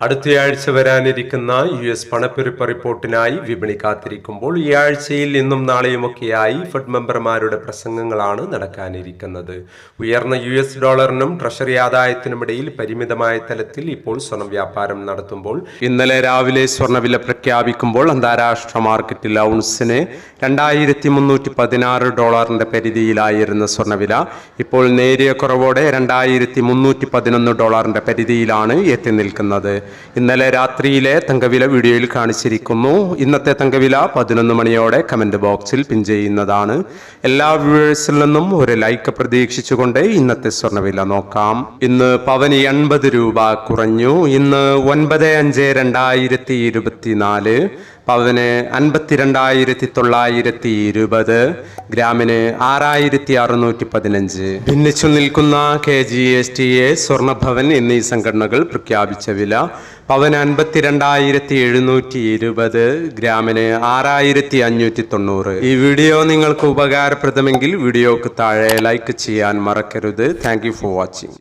അടുത്തയാഴ്ച വരാനിരിക്കുന്ന U S പണപ്പെരുപ്പ റിപ്പോർട്ടിനായി വിപണി കാത്തിരിക്കുമ്പോൾ ഈ ആഴ്ചയിൽ ഇന്നും നാളെയുമൊക്കെയായി ഫെഡ് മെമ്പർമാരുടെ പ്രസംഗങ്ങളാണ് നടക്കാനിരിക്കുന്നത്. ഉയർന്ന യു എസ് ഡോളറിനും ട്രഷറി ആദായത്തിനുമിടയിൽ പരിമിതമായ തലത്തിൽ ഇപ്പോൾ സ്വർണ വ്യാപാരം നടത്തുമ്പോൾ ഇന്നലെ രാവിലെ സ്വർണവില പ്രഖ്യാപിക്കുമ്പോൾ അന്താരാഷ്ട്ര മാർക്കറ്റിൽ ഔൺസിന് രണ്ടായിരത്തി മുന്നൂറ്റി പതിനാറ് ഡോളറിന്റെ പരിധിയിലായിരുന്ന സ്വർണവില ഇപ്പോൾ നേരിയ കുറവോടെ രണ്ടായിരത്തി മുന്നൂറ്റി പതിനൊന്ന് ഡോളറിന്റെ പരിധിയിലാണ് എത്തി നിൽക്കുന്നത്. ഇന്നലെ രാത്രിയിലെ തങ്കവില വീഡിയോയിൽ കാണിച്ചിരിക്കുന്നു. ഇന്നത്തെ തങ്കവില പതിനൊന്ന് മണിയോടെ കമന്റ് ബോക്സിൽ പിൻ ചെയ്യുന്നതാണ്. എല്ലാ വ്യൂവേഴ്സിൽ നിന്നും ഒരു ലൈക്ക് പ്രതീക്ഷിച്ചുകൊണ്ട് ഇന്നത്തെ സ്വർണവില നോക്കാം. ഇന്ന് പവന് എൺപത് രൂപ കുറഞ്ഞു. ഇന്ന് ഒൻപത് അഞ്ച് രണ്ടായിരത്തി ഇരുപത്തിനാല്. പവന് അൻപത്തിരണ്ടായിരത്തി തൊള്ളായിരത്തി ഇരുപത് ഗ്രാമിന് ആറായിരത്തി അറുന്നൂറ്റി പതിനഞ്ച് ഭിന്നിച്ചു നിൽക്കുന്ന K G S T A Swarnabhavan എന്നീ സംഘടനകൾ പ്രഖ്യാപിച്ച വില പവന് അൻപത്തിരണ്ടായിരത്തി എഴുന്നൂറ്റി ഇരുപത് ഗ്രാമിന് ആറായിരത്തി അഞ്ഞൂറ്റി തൊണ്ണൂറ് ഈ വീഡിയോ നിങ്ങൾക്ക് ഉപകാരപ്രദമെങ്കിൽ വീഡിയോക്ക് താഴെ ലൈക്ക് ചെയ്യാൻ മറക്കരുത്. Thank for watching.